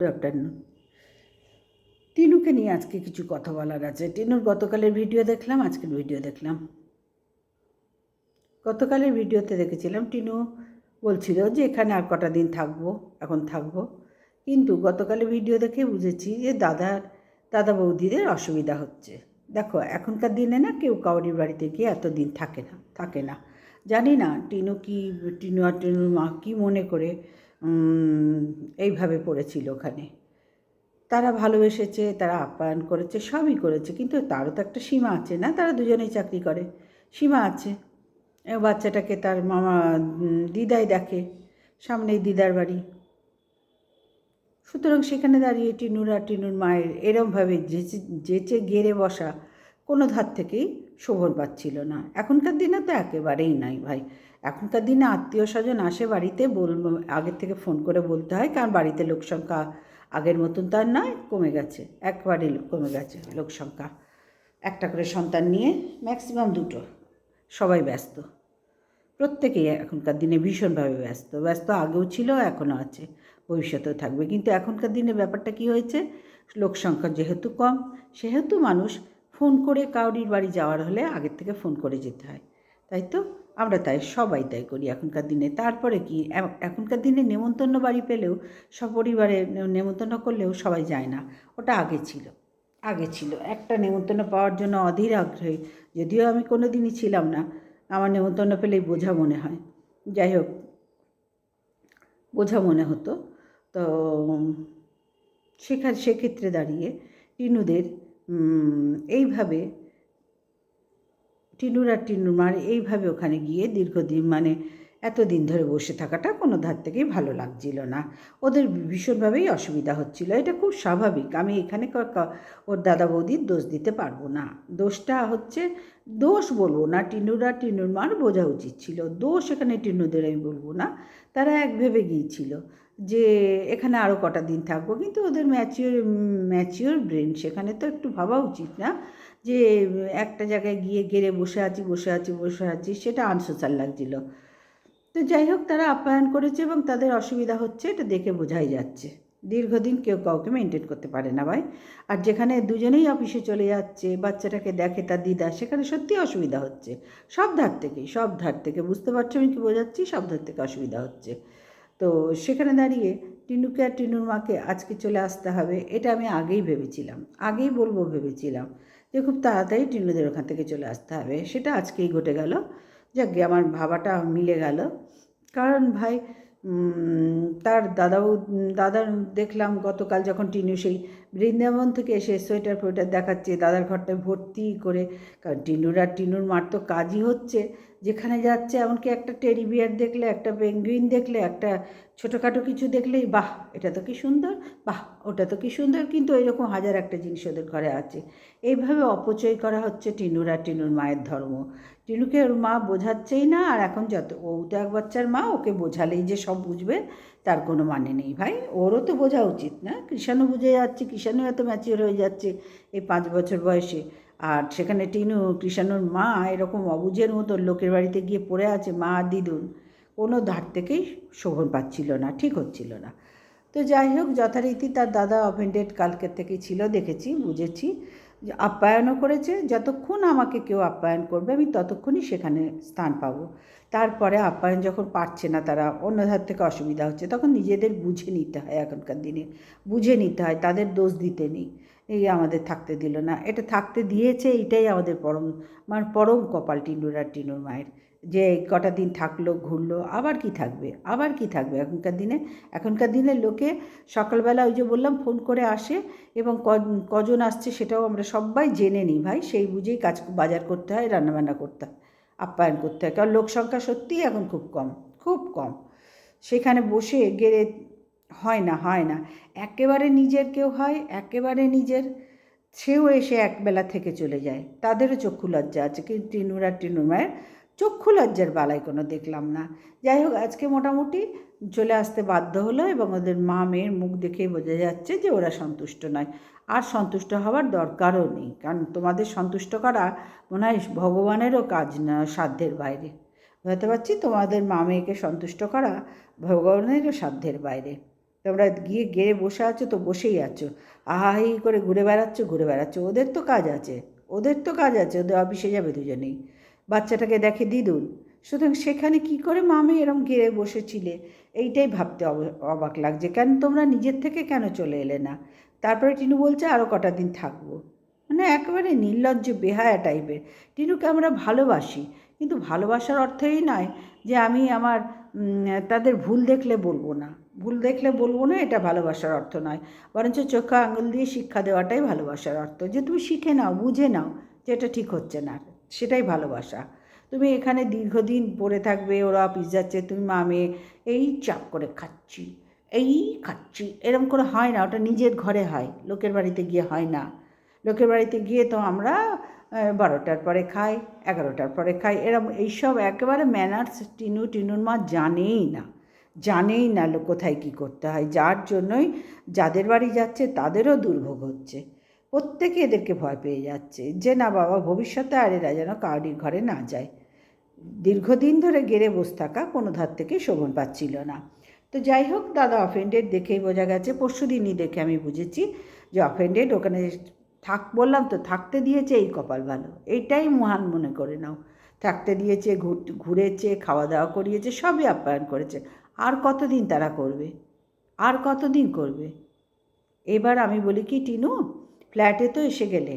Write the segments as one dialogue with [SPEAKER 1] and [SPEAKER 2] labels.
[SPEAKER 1] Good afternoon টিনুকে নিয়ে আজকে কিছু কথা বলার আছে। টিনুর গতকালের ভিডিও দেখলাম, আজকের ভিডিও দেখলাম। গতকালের ভিডিওতে দেখেছিলাম, টিনু বলছিল যে এখানে আর কটা দিন থাকব, এখন থাকব। কিন্তু গতকালের ভিডিও দেখে বুঝেছি যে দাদার, দাদা বৌদিদের অসুবিধা হচ্ছে। দেখো, এখনকার দিনে না কেউ কাউরির বাড়িতে গিয়ে এত দিন থাকে না থাকে না। জানি না টিনু কি, টিনু আর টিনুর মা কী মনে করে এইভাবে পড়েছিল ওখানে। তারা ভালোবেসেছে, তারা আপ্যায়ন করেছে, সবই করেছে, কিন্তু তারও তো একটা সীমা আছে না? তারা দুজনেই চাকরি করে। সীমা আছে। বাচ্চাটাকে তার মামা দিদাই দেখে, সামনেই দিদার বাড়ি। সুতরাং সেখানে দাঁড়িয়ে টিনুর আর টিনুর মায়ের এরমভাবে যেচে গেড়ে বসা কোনো ধার থেকেই শোভন পাচ্ছিল না। এখনকার দিনে তো একেবারেই নাই ভাই। এখনকার দিনে আত্মীয় স্বজন আসে বাড়িতে, বল আগের থেকে ফোন করে বলতে হয়, কারণ বাড়িতে লোক সংখ্যা আগের মতন তার নয়, কমে গেছে। একবারে কমে গেছে লোক সংখ্যা। একটা করে সন্তান নিয়ে ম্যাক্সিমাম দুটো। সবাই ব্যস্ত। প্রত্যেকেই এখনকার দিনে ভীষণভাবে ব্যস্ত। ব্যস্ত আগেও ছিল, এখনও আছে। ভবিষ্যতেও থাকবে। কিন্তু এখনকার দিনে ব্যাপারটা কি হয়েছে? লোক সংখ্যা যেহেতু কম, সেহেতু মানুষ ফোন করে কাউরির বাড়ি যাওয়ার হলে আগের থেকে ফোন করে যেতে হয়। তাই তো? আমরা তাই, সবাই তাই করি এখনকার দিনে। তারপরে কি? এখনকার দিনে নেমন্তন্ন বাড়ি পেলেও, সপরিবারে নেমন্তন্ন করলেও সবাই যায় না। ওটা আগে ছিল। আগে ছিল। একটা নেমন্তন্ন পাওয়ার জন্য অধীর আগ্রহী। যদিও আমি কোনো দিনই ছিলাম না। আমার নেমন্তন্ন পেলেই বোঝা মনে হয়। যাই হোক, বোঝা মনে হতো। তো সেখানে, সেক্ষেত্রে দাঁড়িয়ে টিনুদের এইভাবে টিনুর আর টিনুর মার এইভাবে ওখানে গিয়ে দীর্ঘদিন মানে এতদিন ধরে বসে থাকাটা কোনো ধার থেকেই ভালো লাগছিল না। ওদের ভীষণভাবেই অসুবিধা হচ্ছিল। এটা খুব স্বাভাবিক। আমি এখানে ওর দাদা বৌদির দোষ দিতে পারব না। দোষটা হচ্ছে, দোষ বলব না টিনুর টিনুর মার বোঝা উচিত ছিল। দোষ এখানে টিনুদের আমি বলব না। তারা এক ভেবে গিয়েছিল। যে এখানে আরও কটা দিন থাকব, কিন্তু ওদের ম্যাচিওর ম্যাচিওর ব্রেন সেখানে তো একটু ভাবা উচিত না যে, একটা জায়গায় গিয়ে গেড়ে বসে আছি বসে আছি বসে আছি, সেটা আনসোশাল লাগছিল। তো যাই হোক, তারা আপ্যায়ন করেছে এবং তাদের অসুবিধা হচ্ছে, এটা দেখে বোঝাই যাচ্ছে। দীর্ঘদিন কেউ কাউকে মেনটেন করতে পারে না ভাই। আর যেখানে দুজনেই অফিসে চলে যাচ্ছে, বাচ্চাটাকে দেখে, তার দিদা, সেখানে সত্যি অসুবিধা হচ্ছে। সব ধার থেকেই, সব ধার থেকে, বুঝতে পারছ আমি কি বোঝাচ্ছি? সব ধার থেকে অসুবিধা হচ্ছে। তো সেখানে দাঁড়িয়ে টিনুকে আর টিনুর মাকে আজকে চলে আসতে হবে, এটা আমি আগেই ভেবেছিলাম, আগেই বলব ভেবেছিলাম যে খুব তাড়াতাড়ি টিনুদের ওখান থেকে চলে আসতে হবে, সেটা আজকেই ঘটে গেল। যাক আমার ভাবাটা মিলে গেল। কারণ ভাই তার দাদাও দাদা দেখলাম গতকাল যখন টিনু সেই বৃন্দাবন থেকে এসে সোয়েটার ফোয়েটার দেখাচ্ছে, দাদার ঘরটায় ভর্তি করে, কারণ টিনুর আর টিনুর মার তো কাজই হচ্ছে। যেখানে যাচ্ছে, এমনকি একটা টেডি বিয়ার দেখলে, একটা পেঙ্গুইন দেখলে, একটা ছোটোখাটো কিছু দেখলেই, বাহ, এটা তো কি সুন্দর, বাহ, ওটা তো কি সুন্দর, কিন্তু এরকম হাজার একটা জিনিস ওদের ঘরে আছে। এইভাবে অপচয় করা হচ্ছে টিনুর আর টিনুর মায়ের ধর্ম। টিনুকে ওর মা বোঝাচ্ছেই না, আর এখন যত, ও তো এক বাচ্চার মা, ওকে বোঝালেই যে সব বুঝবে। তার কোনো মানে নেই ভাই। ওরও তো বোঝা উচিত না। কৃষাণু বুঝে যাচ্ছে, কৃষাণু এত ম্যাচিওর হয়ে যাচ্ছে এই পাঁচ বছর বয়সে। আর সেখানে টিনু, কৃষাণুর মা এরকম অবুঝের মতো লোকের বাড়িতে গিয়ে পড়ে আছে, মা দিদুন। কোনো ধার থেকেই শোভন পাচ্ছিল না, ঠিক হচ্ছিল না। তো যাই হোক, যথারীতি তার দাদা অফেন্ডেড কালকের থেকেই ছিল, দেখেছি, বুঝেছি। আপ্যায়নও করেছে, যতক্ষণ আমাকে কেউ আপ্যায়ন করবে, আমি ততক্ষণই সেখানে স্থান পাব। তারপরে আপ্যায়ন যখন পারছে না তারা অন্য ধার থেকে অসুবিধা হচ্ছে, তখন নিজেদের বুঝে নিতে হয় এখনকার দিনে। বুঝে নিতে হয়, তাদের দোষ দিতে নেই। এই আমাদের থাকতে দিল না। এটা থাকতে দিয়েছে, এইটাই আমাদের পরম মানে পরম কপাল টিনুর আর টিনুর মায়ের যে কটা দিন থাকল, ঘুরলো, আবার কি থাকবে? আবার কি থাকবে? এখনকার দিনে এখনকার দিনে লোকে সকালবেলা ওই যে বললাম, ফোন করে আসে এবং কজন আসছে সেটাও আমরা সবাই জেনে নিই ভাই। সেই বুঝেই কাজ বাজার করতে হয়, রান্নাবান্না করতে হয়, আপ্যায়ন করতে হয়। কারণ লোক সংখ্যা সত্যিই এখন খুব কম খুব কম। সেখানে বসে গেলে হয় না হয় না। একেবারে নিজের কেউ হয়, একেবারে নিজের, সেও এসে একবেলা থেকে চলে যায়। তাদেরও চক্ষু লজ্জা আছে। কিন্তু টিনুর আর মায়ের চক্ষু লজ্জার বালাই কোনো দেখলাম না। যাই হোক আজকে মোটামুটি চলে আসতে বাধ্য হলো এবং ওদের মা মেয়ের মুখ দেখেই বোঝা যাচ্ছে যে ওরা সন্তুষ্ট নয়। আর সন্তুষ্ট হওয়ার দরকারও নেই, কারণ তোমাদের সন্তুষ্ট করা মনে হয় ভগবানেরও কাজ না সাধ্যের বাইরে। বুঝতে পারছি? তোমাদের মা মেয়েকে সন্তুষ্ট করা ভগবানেরও সাধ্যের বাইরে। তোমরা গিয়ে গেড়ে বসে আছো তো বসেই আছো। আহাহি করে ঘুরে বেড়াচ্ছ ঘুরে বেড়াচ্ছ। ওদের তো কাজ আছে, ওদের তো কাজ আছে, ওদের অফিসে যাবে দুজনেই। বাচ্চাটাকে দেখে, দিদুন, সুতরাং সেখানে কি করে মামি এরম গেড়ে বসেছিলে? এইটাই ভাবতে অব- অবাক লাগছে। কেন তোমরা নিজের থেকে কেন চলে এলে না? তারপরে টিনু বলছে আরও কটা দিন থাকব। মানে একেবারে নির্লজ্জ, বেহায়া টাইপের। টিনুকে আমরা ভালোবাসি, কিন্তু ভালোবাসার অর্থই নয় যে আমি আমার তাদের ভুল দেখলে বলব না। ভুল দেখলে বলব না, এটা ভালোবাসার অর্থ নয়। বরঞ্চ চোখে আঙুল দিয়ে শিক্ষা দেওয়াটাই ভালোবাসার অর্থ। যে তুমি শিখে নাও, বুঝে নাও যে এটা ঠিক হচ্ছে না। সেটাই ভালোবাসা। তুমি এখানে দীর্ঘদিন পড়ে থাকবে, ওরা অফিস যাচ্ছে তুমি মামে এই চাপ করে খাচ্ছি, এই খাচ্ছি। এরম করে হয় না, ওটা নিজের ঘরে হয়, লোকের বাড়িতে গিয়ে হয় না। লোকের বাড়িতে গিয়ে তো আমরা বারোটার পরে খাই, এগারোটার পরে খাই, এরম এইসব একেবারে ম্যানার্স টিনু টিনুর মা জানেই না জানেই না কোথায় কী করতে হয়, যার জন্যই যাদের বাড়ি যাচ্ছে, তাদেরও দুর্ভোগ হচ্ছে। প্রত্যেকে এদেরকে ভয় পেয়ে যাচ্ছে যে, না বাবা, ভবিষ্যতে আর এরা যেন কাউরির ঘরে না যায়। দীর্ঘদিন ধরে গেড়ে বসে থাকা কোনো ধার থেকে শোভন পাচ্ছিল না। তো যাই হোক, দাদা অফেন্ডেড দেখেই বোঝা গেছে, পরশু দিনই দেখে আমি বুঝেছি যে অফেন্ডেড ওখানে থাক, বললাম তো, থাকতে দিয়েছে এই কপাল ভালো। এইটাই মহান মনে করে নাও। থাকতে দিয়েছে ঘুর- ঘুরেছে খাওয়া দাওয়া করিয়েছে, সবই আপ্যায়ন করেছে। আর কতদিন তারা করবে? আর কতদিন করবে? এবার আমি বলি, কি টিনু ফ্ল্যাটে তো এসে গেলে।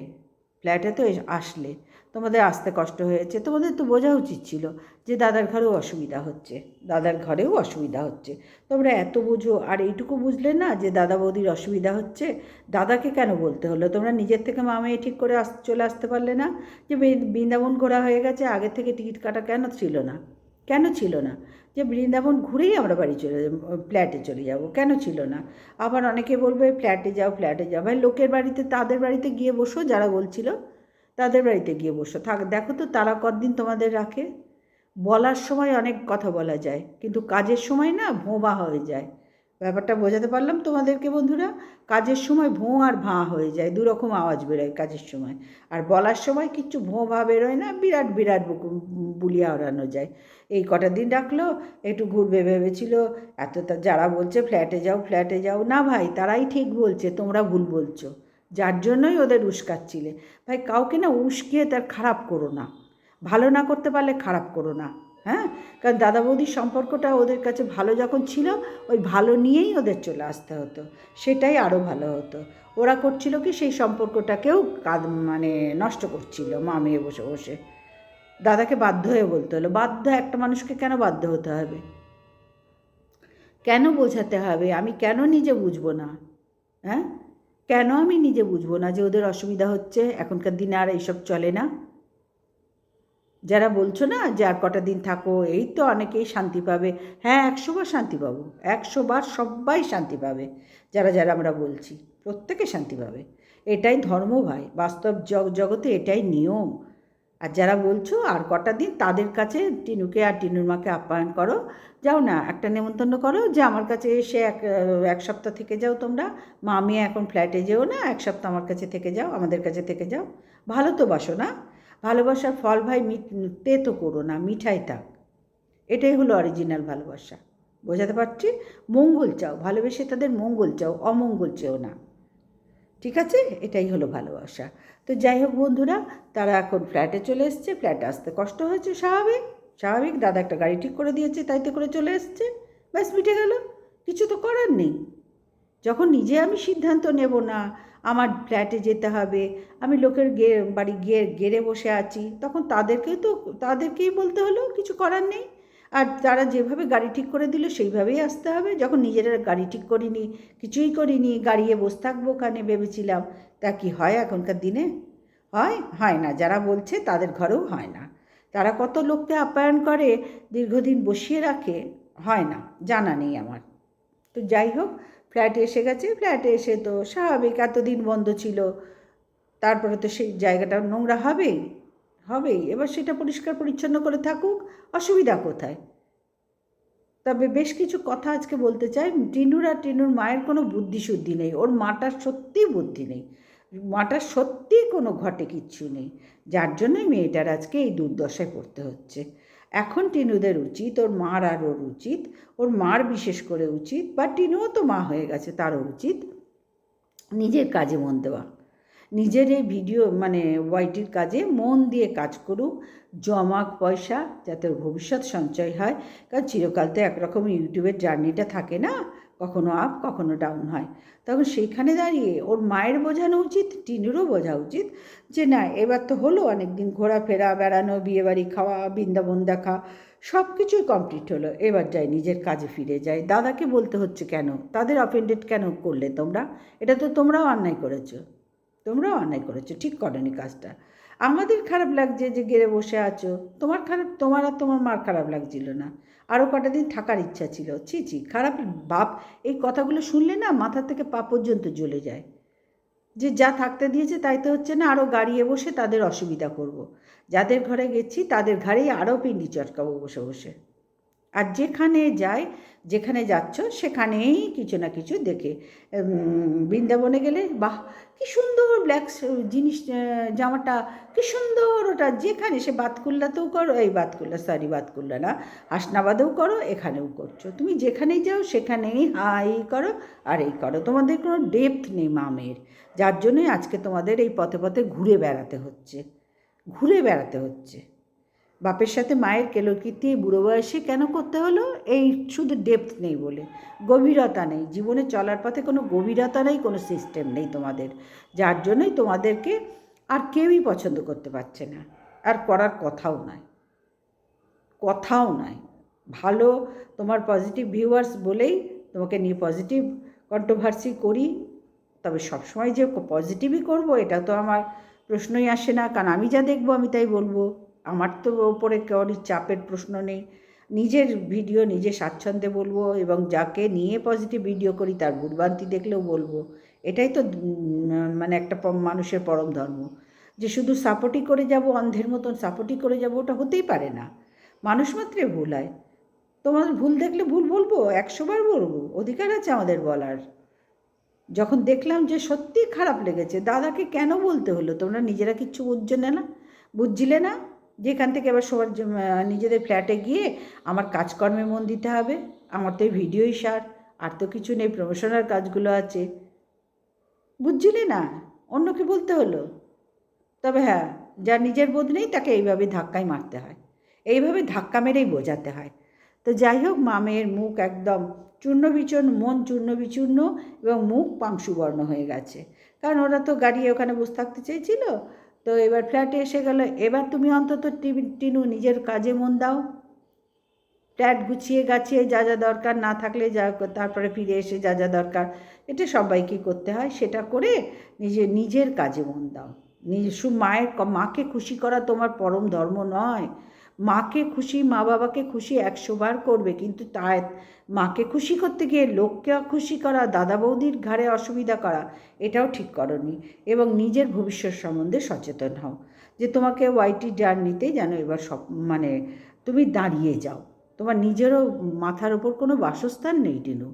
[SPEAKER 1] ফ্ল্যাটে তো আসলে। তোমাদের আসতে কষ্ট হয়েছে। তোমাদের তো বোঝা উচিত ছিল যে দাদার ঘরেও অসুবিধা হচ্ছে। দাদার ঘরেও অসুবিধা হচ্ছে। তোমরা এত বোঝো, আর এইটুকু বুঝলে না যে দাদা বৌদির অসুবিধা হচ্ছে? দাদাকে কেন বলতে হলো? তোমরা নিজের থেকে মামে ঠিক করে আস, চলে আসতে পারলে না? যে বৃন্দাবন ঘোরা হয়ে গেছে, আগে থেকে টিকিট কাটা কেন ছিল না? কেন ছিল না? যে বৃন্দাবন ঘুরেই আমরা বাড়ি চলে যাব, ফ্ল্যাটে চলে যাব, কেন ছিল না? আবার অনেকে বলবে, ফ্ল্যাটে যাও ফ্ল্যাটে যাও। ভাই, লোকের বাড়িতে, তাদের বাড়িতে গিয়ে বসো, যারা বলছিল, তাদের বাড়িতে গিয়ে বসো। থাক, দেখো তো, তারা কতদিন তোমাদের রাখে? বলার সময় অনেক কথা বলা যায়, কিন্তু কাজের সময় না ভোঁবা হয়ে যায়। ব্যাপারটা বোঝাতে পারলাম তোমাদেরকে বন্ধুরা? কাজের সময় ভোঁ আর ভাঁ হয়ে যায়, দুরকম আওয়াজ বেরোয় কাজের সময়। আর বলার সময় কিচ্ছু ভোঁ ভা বেরোয় না, বিরাট বিরাট বুলিয়া ওড়ানো যায়। এই কটা দিন ডাকলো, একটু ঘুরবে ভেবেছিল, এত যারা বলছে ফ্ল্যাটে যাও ফ্ল্যাটে যাও, না ভাই, তারাই ঠিক বলছে, তোমরা ভুল বলছো। যার জন্যই ওদের উস্কাচ্ছিলে। ভাই, কাউকে না উস্কিয়ে তার খারাপ করো না। ভালো না করতে পারলে খারাপ করো না। হ্যাঁ? কারণ দাদা বৌদির সম্পর্কটা ওদের কাছে ভালো যখন ছিল, ওই ভালো নিয়েই ওদের চলে আসতে হতো। সেটাই আরও ভালো হতো। ওরা করছিল কি, সেই সম্পর্কটাকেও কাদ মানে নষ্ট করছিল মা মেয়ে বসে বসে। দাদাকে বাধ্য হয়ে বলতে হলো, বাধ্য একটা মানুষকে কেন বাধ্য হতে হবে? কেন বোঝাতে হবে? আমি কেন নিজে বুঝব না? হ্যাঁ? কেন আমি নিজে বুঝব না যে ওদের অসুবিধা হচ্ছে? এখনকার দিনে আর এইসব চলে না। যারা বলছো না যে আর কটা দিন থাকো, এই তো অনেকেই শান্তি পাবে। হ্যাঁ একশো বার শান্তি পাবো। একশো বার সবাই শান্তি পাবে, যারা যারা আমরা বলছি। প্রত্যেকে শান্তি পাবে। এটাই ধর্ম ভাই, বাস্তব জগ- জগতে এটাই নিয়ম। আর যারা বলছো আর কটা দিন, তাদের কাছে টিনুকে আর টিনুর মাকে আপ্যায়ন করো। যাও না, একটা নেমন্তন্ন করো যে আমার কাছে এসে এক এক সপ্তাহ থেকে যাও তোমরা। মা আমি এখন ফ্ল্যাটে যেও না, এক সপ্তাহ আমার কাছে থেকে যাও, আমাদের কাছে থেকে যাও। ভালো তো বাসো না। ভালোবাসার ফল ভাই তেতো করো না, মিঠাই থাক। এটাই হলো অরিজিনাল ভালোবাসা। বোঝাতে পারছি? মঙ্গল চাও, ভালোবেসে তাদের মঙ্গল চাও, অমঙ্গল চেও না। ঠিক আছে? এটাই হলো ভালোবাসা। তো যাই হোক বন্ধুরা, তারা এখন ফ্ল্যাটে চলে এসছে। ফ্ল্যাটে আসতে কষ্ট হয়েছে, স্বাভাবিক। স্বাভাবিক, দাদা একটা গাড়ি ঠিক করে দিয়েছে, তাইতে করে চলে এসছে। ব্যাস, মিটে গেল। কিছু তো করার নেই। যখন নিজে আমি সিদ্ধান্ত নেব না আমার ফ্ল্যাটে যেতে হবে। আমি লোকের গে, বাড়ি গিয়ে, গেড়ে বসে আছি। তখন তাদেরকেই তো, তাদেরকেই বলতে হলো, কিছু করার নেই। আর তারা যেভাবে গাড়ি ঠিক করে দিল, সেইভাবেই আসতে হবে। যখন নিজেরা গাড়ি ঠিক করিনি, কিছুই করিনি, গাড়িয়ে বসে থাকব ওখানে ভেবেছিলাম, তা কি হয় এখনকার দিনে? হয়? হয় না। যারা বলছে, তাদের ঘরেও হয় না। তারা কত লোককে আপ্যায়ন করে, দীর্ঘদিন বসিয়ে রাখে? হয় না। জানা নেই আমার। তো যাই হোক ফ্ল্যাটে এসে গেছে, ফ্ল্যাটে এসে তো স্বাভাবিক এতদিন বন্ধ ছিল। তারপরে তো সেই জায়গাটা নোংরা হবেই হবেই। এবার সেটা পরিষ্কার পরিচ্ছন্ন করে থাকুক, অসুবিধা কোথায়? তবে বেশ কিছু কথা আজকে বলতে চাই। টিনুর আর টিনুর মায়ের কোনো বুদ্ধিশুদ্ধি নেই, ওর মাটার সত্যিই বুদ্ধি নেই। মাটার সত্যিই কোনো ঘটে কিচ্ছু নেই। যার জন্যই মেয়েটার আজকে এই দুর্দশায় পড়তে হচ্ছে। এখন টিনুদের উচিত, ওর মার আরও উচিত, ওর মার বিশেষ করে উচিত, বা টিনুও তো মা হয়ে গেছে, তারও উচিত, নিজের কাজে মন দেওয়া। নিজের এই ভিডিও মানে ওয়াইটির কাজে মন দিয়ে কাজ করুক জমাক পয়সা, যাতে ভবিষ্যৎ সঞ্চয় হয়, কারণ চিরকাল তো একরকম ইউটিউবের জার্নিটা থাকে না কখনো আপ কখনো ডাউন হয়। তখন সেইখানে দাঁড়িয়ে ওর মায়ের বোঝানো উচিত, টিনুরও বোঝা উচিত যে না, এবার তো হলো অনেক দিন ঘোরাফেরা, বেড়ানো, বিয়েবাড়ি খাওয়া, বৃন্দাবন দেখা সব কিছুই কমপ্লিট হলো। এবার যাই, নিজের কাজে ফিরে যাই। দাদাকে বলতে হচ্ছে কেন? তাদের অফেন্ডেড কেন করলে তোমরা? এটা তো তোমরাও অন্যায় করেছ। তোমরাও অন্যায় করেছ, ঠিক করনি কাজটা। আমাদের খারাপ লাগছে যে গেড়ে বসে আছো। তোমার খারাপ, তোমার আর তোমার মার খারাপ লাগছিল না। আরও কটা দিন থাকার ইচ্ছা ছিল। ছি ছি, খারাপ বাপ এই কথাগুলো শুনলে না মাথা থেকে পা পর্যন্ত জ্বলে যায়। যে যা থাকতে দিয়েছে তাই তো হচ্ছে না আরও গাড়িয়ে বসে তাদের অসুবিধা করব। যাদের ঘরে গেছি তাদের ঘরেই আরও পিন্ডি চটকাবো বসে বসে। আর যেখানে যায় যেখানে যাচ্ছ, সেখানেই কিছু না কিছু দেখে। বৃন্দাবনে গেলে, বাহ, কি সুন্দর ব্ল্যাক জিনিস জামাটা, কি সুন্দর ওটা। যেখানে সে বাতকুল্লাতেও করো, এই বাতকুল্লা সরি বাতকুল্লা না, হাসনাবাদেও করো, এখানেও করছ। তুমি যেখানেই যাও, সেখানেই হা এই করো, আর এই করো। তোমাদের কোনো ডেপথ নেই মামের। যার জন্যই আজকে তোমাদের এই পথে পথে ঘুরে বেড়াতে হচ্ছে। ঘুরে বেড়াতে হচ্ছে। বাপের সাথে মায়ের কেলোকীর্তি এই বুড়ো বয়সে কেন করতে হলো? এই শুধু ডেপথ নেই বলে। গভীরতা নেই। জীবনে চলার পথে কোনো গভীরতা নেই, কোনো সিস্টেম নেই তোমাদের। যার জন্যই তোমাদেরকে আর কেউই পছন্দ করতে পারছে না। আর করার কথাও নয় কথাও নয় ভালো তোমার পজিটিভ ভিউয়ার্স বলেই তোমাকে নিয়ে পজিটিভ কন্ট্রোভার্সি করি। তবে সবসময় যে পজিটিভই করব, এটা তো আমার প্রশ্নই আসে না। কারণ আমি যা দেখব, আমি তাই বলব। আমার তো ওপরে কারোর চাপের প্রশ্ন নেই। নিজের ভিডিও নিজে স্বাচ্ছন্দ্যে বলব এবং যাকে নিয়ে পজিটিভ ভিডিও করি তার ভুলভ্রান্তি দেখলেও বলব। এটাই তো মানে একটা মানুষের পরম ধর্ম। যে শুধু সাপোর্টই করে যাব, অন্ধের মতন সাপোর্টই করে যাব, ওটা হতেই পারে না। মানুষ মাত্রে ভুল হয়। তোমার ভুল দেখলে ভুল বলব? একশোবার বলব। অধিকার আছে আমাদের বলার। যখন দেখলাম যে সত্যি খারাপ লেগেছে, দাদাকে কেন বলতে হলো? তোমরা নিজেরা কিচ্ছু বুঝছ না? বুঝছিলে না? যে এখান থেকে এবার সবার নিজেদের ফ্ল্যাটে গিয়ে আমার কাজকর্মে মন দিতে হবে, আমার তো ভিডিওই সার, আর তো কিছু নেই প্রমোশনাল কাজগুলো আছে। বুঝছিলে না? অন্য অন্যকে বলতে হলো। তবে হ্যাঁ যার নিজের বোধ নেই, তাকে এইভাবে ধাক্কাই মারতে হয়। এইভাবে ধাক্কা মেরেই বোঝাতে হয়। তো যাই হোক, মামের মুখ একদম চূর্ণ বিচূর্ণ মন চূর্ণ বিচূর্ণ এবং মুখ পাংশুবর্ণ হয়ে গেছে। কারণ ওরা তো গাড়ি ওখানে বসে থাকতে চেয়েছিল তো এবার ফ্ল্যাটে এসে গেল। এবার তুমি অন্তত টিনু নিজের কাজে মন দাও। ফ্ল্যাট গুছিয়ে গাছিয়ে যা যা দরকার না থাকলে যা তারপরে ফিরে এসে যা যা দরকার। এটা সবাইকে করতে হয়, সেটা করে নিজে, নিজের কাজে মন দাও। নিজ মায়ের মাকে খুশি করা তোমার পরম ধর্ম নয়। মাকে খুশি, মা বাবাকে খুশি একশো বার করবে। কিন্তু তাই মাকে খুশি করতে গিয়ে লোককে খুশি করা, দাদা বৌদির ঘাড়ে অসুবিধা করা, এটাও ঠিক করনি। এবং নিজের ভবিষ্যৎ সম্বন্ধে সচেতন হও যে তোমাকে ওয়াইটি জার্নিতে যেন এবার সব মানে তুমি দাঁড়িয়ে যাও। তোমার নিজেরও মাথার ওপর কোনো বাসস্থান নেই, টিনু।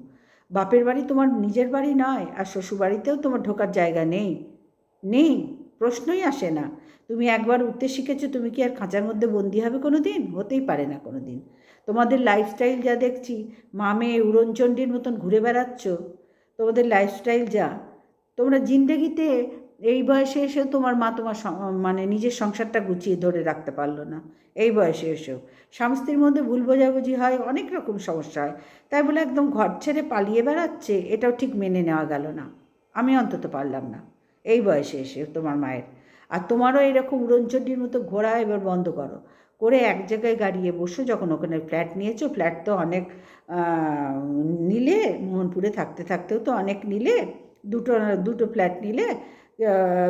[SPEAKER 1] বাপের বাড়ি তোমার নিজের বাড়ি নয়, আর শ্বশুরবাড়িতেও তোমার ঢোকার জায়গা নেই। নেই। প্রশ্নই আসে না। তুমি একবার উঠতে শিখেছো, তুমি কি আর খাঁচার মধ্যে বন্দি হবে কোনো দিন হতেই পারে না কোনো দিন তোমাদের লাইফস্টাইল যা দেখছি, মামে উড়নচণ্ডীর মতন ঘুরে বেড়াচ্ছ। তোমাদের লাইফস্টাইল যা। তোমরা জিন্দেগিতে এই বয়সে এসেও তোমার মা তোমার মানে নিজের সংসারটা গুছিয়ে ধরে রাখতে পারল না। এই বয়সে এসেও। স্বামী মধ্যে ভুল বোঝাবুঝি হয়, অনেক রকম সমস্যা হয়। তাই বলে একদম ঘর ছেড়ে পালিয়ে বেড়াচ্ছে, এটাও ঠিক মেনে নেওয়া গেল না। আমি অন্তত পারলাম না। এই বয়সে এসে তোমার মায়ের। আর তোমারও এরকম উড়নচণ্ডীর মতো ঘোরা এবার বন্ধ করো। করে এক জায়গায় গাড়িয়ে বসো, যখন ওখানে ফ্ল্যাট নিয়েছো ফ্ল্যাট তো অনেক নিলে, মোহনপুরে থাকতে থাকতেও তো অনেক নিলে, দুটো দুটো ফ্ল্যাট নিলে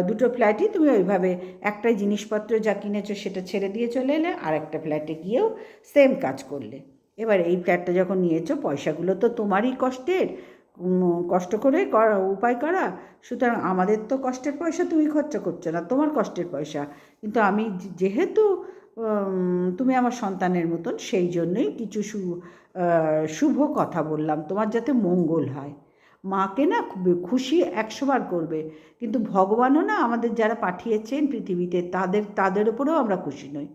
[SPEAKER 1] দুটো ফ্ল্যাটই তুমি ওইভাবে একটাই জিনিসপত্র যা কিনেছো সেটা ছেড়ে দিয়ে চলে এলে আর একটা ফ্ল্যাটে গিয়েও সেম কাজ করলে। এবার এই ফ্ল্যাটটা যখন নিয়েছো, পয়সাগুলো তো তোমারই কষ্টের কষ্ট করে করা, উপায় করা, সুতরাং আমাদের তো কষ্টের পয়সা, তুমি খরচা করছ না, তোমার কষ্টের পয়সা। কিন্তু আমি যেহেতু তুমি আমার সন্তানের মতন, সেই জন্যই কিছু শু শুভ কথা বললাম, তোমার যাতে মঙ্গল হয়। মাকে না খুশি একশোবার করবে, কিন্তু ভগবানও না আমাদের যারা পাঠিয়েছেন পৃথিবীতে, তাদের তাদের উপরেও আমরা খুশি নই।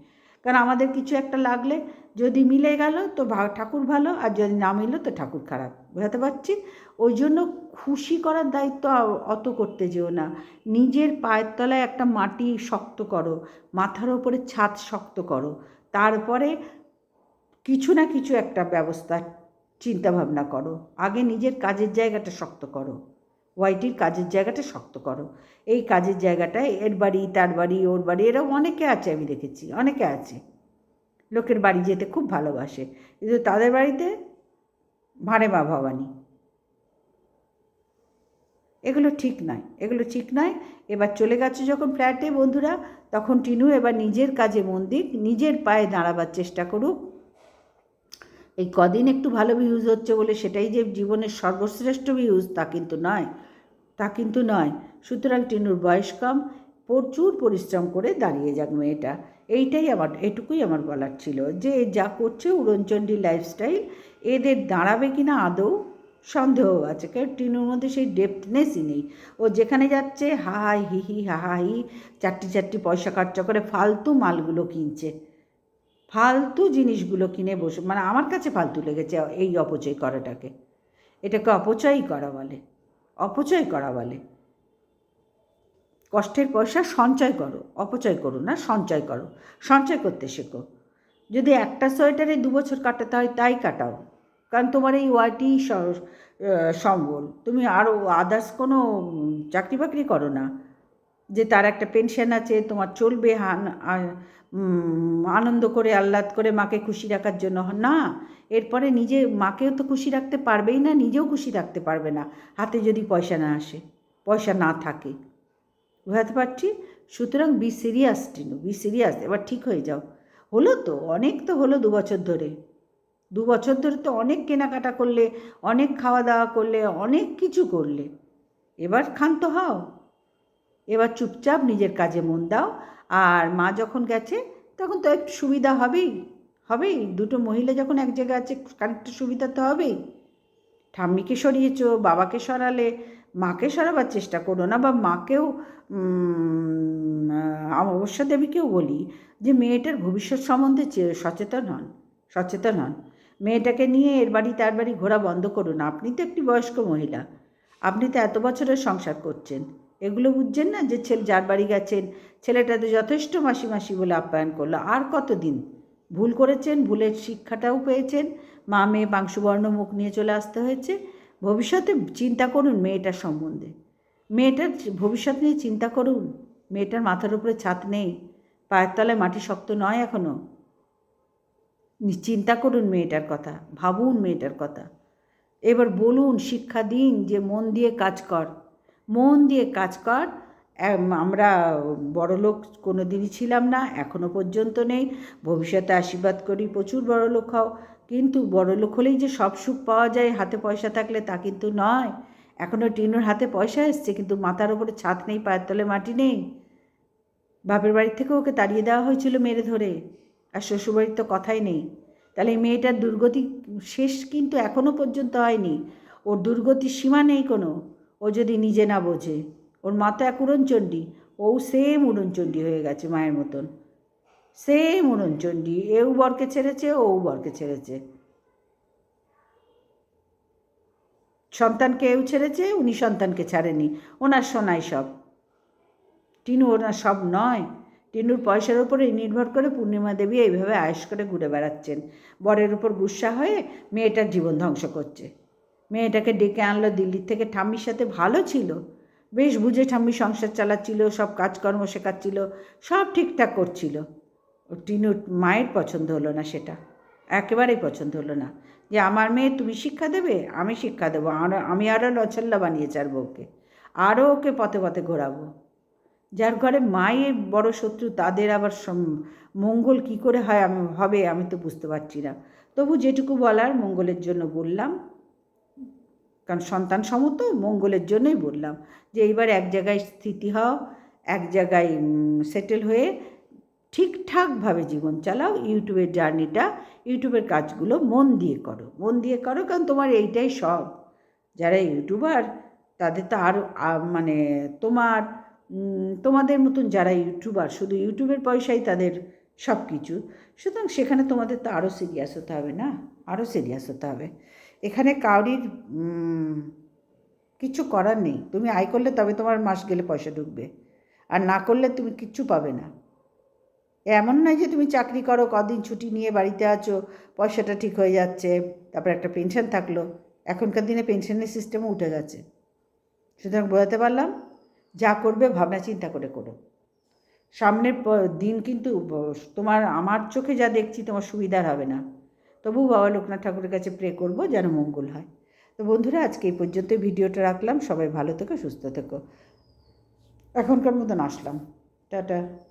[SPEAKER 1] কারণ আমাদের কিছু একটা লাগলে যদি মিলে গেল তো ঠাকুর ভালো আর যদি না মিললো তো ঠাকুর খারাপ। বোঝাতে পারছি? ওই জন্য খুশি করার দায়িত্ব অত করতে যেও না। নিজের পায়ের তলায় একটা মাটি শক্ত করো, মাথার ওপরে ছাদ শক্ত করো। তারপরে কিছু না কিছু একটা ব্যবস্থা, চিন্তাভাবনা করো। আগে নিজের কাজের জায়গাটা শক্ত করো। ওয়াইটির কাজের জায়গাটা শক্ত করো। এই কাজের জায়গাটায় এর বাড়ি, তার বাড়ি, ওর বাড়ি, এরকম অনেকে আছে আমি দেখেছি, অনেকে আছে। লোকের বাড়ি যেতে খুব ভালোবাসে। কিন্তু তাদের বাড়িতে ভাঁড়ে মা ভবানী। এগুলো ঠিক নয়, এগুলো ঠিক নয়। এবার চলে গেছে যখন ফ্ল্যাটে বন্ধুরা, তখন টিনু এবার নিজের কাজে মন দিক, নিজের পায়ে দাঁড়াবার চেষ্টা করুক। এই কদিন একটু ভালো ভিউজ হচ্ছে বলে সেটাই যে জীবনের সর্বশ্রেষ্ঠ ভিউজ তা কিন্তু নয়, তা কিন্তু নয়। সুতরাং টিনুর বয়স কম, প্রচুর পরিশ্রম করে দাঁড়িয়ে যাক মেয়েটা। এইটাই আমার, এটুকুই আমার বলার ছিল যে যা করছে উড়নচণ্ডী লাইফস্টাইল এদের দাঁড়াবে কি না আদৌ সন্দেহ আছে, কারণ টিনুর মধ্যে সেই ডেপথনেসই নেই। ও যেখানে যাচ্ছে হা হাই হি হি হা হা হি চারটি চারটি পয়সা খরচা করে ফালতু মালগুলো কিনছে। ফালতু জিনিসগুলো কিনে বসে মানে আমার কাছে ফালতু লেগেছে এই অপচয় করাটাকে। এটাকে অপচয়ই করা বলে, অপচয় করা বলে। কষ্টের পয়সা সঞ্চয় করো, অপচয় করো না, সঞ্চয় করো। সঞ্চয় করতে শেখো। যদি একটা সোয়েটারে দু বছর কাটাতে হয়, তাই কাটাও। কারণ তোমার এই ওয়াইটি সম্বল। তুমি আরও আদার্স কোনো চাকরি বাকরি করো না। যে তার একটা পেনশন আছে, তোমার চলবে আনন্দ করে, আহ্লাদ করে মাকে খুশি রাখার জন্য। না, এরপরে নিজে মাকেও তো খুশি রাখতে পারবেই না, নিজেও খুশি রাখতে পারবে না। হাতে যদি পয়সা না আসে, পয়সা না থাকে। বোঝাতে পারছি? সুতরাং be serious Tinu be serious এবার ঠিক হয়ে যাও। হলো তো, অনেক তো হলো দু বছর ধরে। দু বছর ধরে তো অনেক কেনাকাটা করলে, অনেক খাওয়া দাওয়া করলে, অনেক কিছু করলে। এবার ক্ষান্ত হও। এবার চুপচাপ নিজের কাজে মন দাও। আর মা যখন গেছে, তখন তো একটু সুবিধা হবেই হবেই। দুটো মহিলা যখন এক জায়গায় আছে, খানিকটা সুবিধা তো হবেই। ঠাম্মিকে সরিয়েছো, বাবাকে সরালে, মাকে সরাবার চেষ্টা করো না বা মাকেও অমাবস্যা দেবীকেও বলি যে, মেয়েটার ভবিষ্যৎ সম্বন্ধে সচেতন হন সচেতন হন। মেয়েটাকে নিয়ে এর বাড়ি, তার বাড়ি ঘোরা বন্ধ করুন আপনি তো একটি বয়স্ক মহিলা। আপনি তো এত বছরের সংসার করছেন। এগুলো বুঝছেন না যে ছেলে যার বাড়ি গেছেন, ছেলেটা তো যথেষ্ট মাসি মাসি বলে আপ্যায়ন করল। আর কতদিন? ভুল করেছেন, ভুলের শিক্ষাটাও পেয়েছেন, মা মেয়ে পাংশুবর্ণ মুখ নিয়ে চলে আসতে হয়েছে। ভবিষ্যতে চিন্তা করুন মেয়েটার সম্বন্ধে। মেয়েটার ভবিষ্যৎ নিয়ে চিন্তা করুন। মেয়েটার মাথার উপরে ছাদ নেই, পায়ের তলায় মাটি শক্ত নয় এখনও চিন্তা করুন মেয়েটার কথা, ভাবুন মেয়েটার কথা। এবার বলুন, শিক্ষা দিন যে মন দিয়ে কাজ কর। মন দিয়ে কাজ কর। আমরা বড় লোক কোনো দিনই ছিলাম না এখনও পর্যন্ত নেই। ভবিষ্যতে আশীর্বাদ করি, প্রচুর বড় লোক হও। কিন্তু বড় লোক হলেই যে সব সুখ পাওয়া যায় হাতে পয়সা থাকলে তা কিন্তু নয়। এখনও টিনুর হাতে পয়সা এসছে, কিন্তু মাথার ওপরে ছাদ নেই, পায়ের তলে মাটি নেই। বাপের বাড়ি থেকে ওকে তাড়িয়ে দেওয়া হয়েছিল মেরে ধরে। আর শ্বশুরবাড়ির তো কথাই নেই। তাহলে এই মেয়েটার দুর্গতি শেষ কিন্তু এখনও পর্যন্ত হয়নি। ওর দুর্গতির সীমা নেই কোনো। ও যদি নিজে না বোঝে, ওর মা তো এক উড়নচণ্ডী, ও সেম উড়নচণ্ডী হয়ে গেছে মায়ের মতন। সেম উড়নচণ্ডী, এও বরকে ছেড়েছে ও বরকে ছেড়েছে। সন্তানকে এও ছেড়েছে, উনি সন্তানকে ছাড়েনি। ওনার সোনাই সব। টিনু ওনার সব নয়। টিনুর পয়সার উপরে নির্ভর করে পূর্ণিমা দেবী এইভাবে আয়েস করে ঘুরে বেড়াচ্ছেন। বরের উপর গুসা হয়ে মেয়েটার জীবন ধ্বংস করছে। মেয়েটাকে ডেকে আনলো দিল্লির থেকে। ঠাম্মির সাথে ভালো ছিল। বেশ বুঝে ঠাম্মি সংসার চালাচ্ছিল, সব কাজকর্ম শেখাচ্ছিল, সব ঠিকঠাক করছিল। ও টিনুর মায়ের পছন্দ হলো না সেটা। একেবারেই পছন্দ হলো না। যে আমার মেয়ে তুমি শিক্ষা দেবে, আমি শিক্ষা দেবো। আরও আমি আরও নছল্লা বানিয়ে ছাড়বো ওকে। আরও ওকে পথে পথে ঘোরাবো। যার ঘরে মায়ের বড় শত্রু, তাদের আবার মঙ্গল কি করে হয় আমি, হবে আমি তো বুঝতে পারছি না। তবু যেটুকু বলার মঙ্গলের জন্য বললাম। কারণ সন্তান সমত, মঙ্গলের জন্যই বললাম যে এইবার এক জায়গায় স্থিতি হও, এক জায়গায় সেটেল হয়ে ঠিকঠাকভাবে জীবন চালাও, ইউটিউবের জার্নিটা, ইউটিউবের কাজগুলো মন দিয়ে করো, মন দিয়ে করো কারণ তোমার এইটাই সব। যারা ইউটিউবার, তাদের তো আরও মানে তোমার তোমাদের মতন যারা ইউটিউবার, শুধু ইউটিউবের পয়সাই তাদের সব কিছু সুতরাং সেখানে তোমাদের তো আরও সিরিয়াস হতে হবে না? আরও সিরিয়াস হতে হবে। এখানে কাউরির কিচ্ছু করার নেই। তুমি আয় করলে তবে তোমার মাস গেলে পয়সা ঢুকবে। আর না করলে তুমি কিচ্ছু পাবে না। এমন নয় যে তুমি চাকরি করো, কদিন ছুটি নিয়ে বাড়িতে আছো, পয়সাটা ঠিক হয়ে যাচ্ছে, তারপর একটা পেনশন থাকল। এখনকার দিনে পেনশনের সিস্টেমও উঠে গেছে। সুতরাং বোঝাতে পারলাম? যা করবে ভাবনা চিন্তা করে করো। সামনের দিন কিন্তু তোমার, আমার চোখে যা দেখছি তোমার সুবিধার হবে না। তবু বাবা লোকনাথ ঠাকুরের কাছে প্রে করব যেন মঙ্গল হয়। তো বন্ধুরা, আজকে এই পর্যন্ত ভিডিওটা রাখলাম। সবাই ভালো থেকো, সুস্থ থেকো। এখনকার মতন আসলাম। টাটা।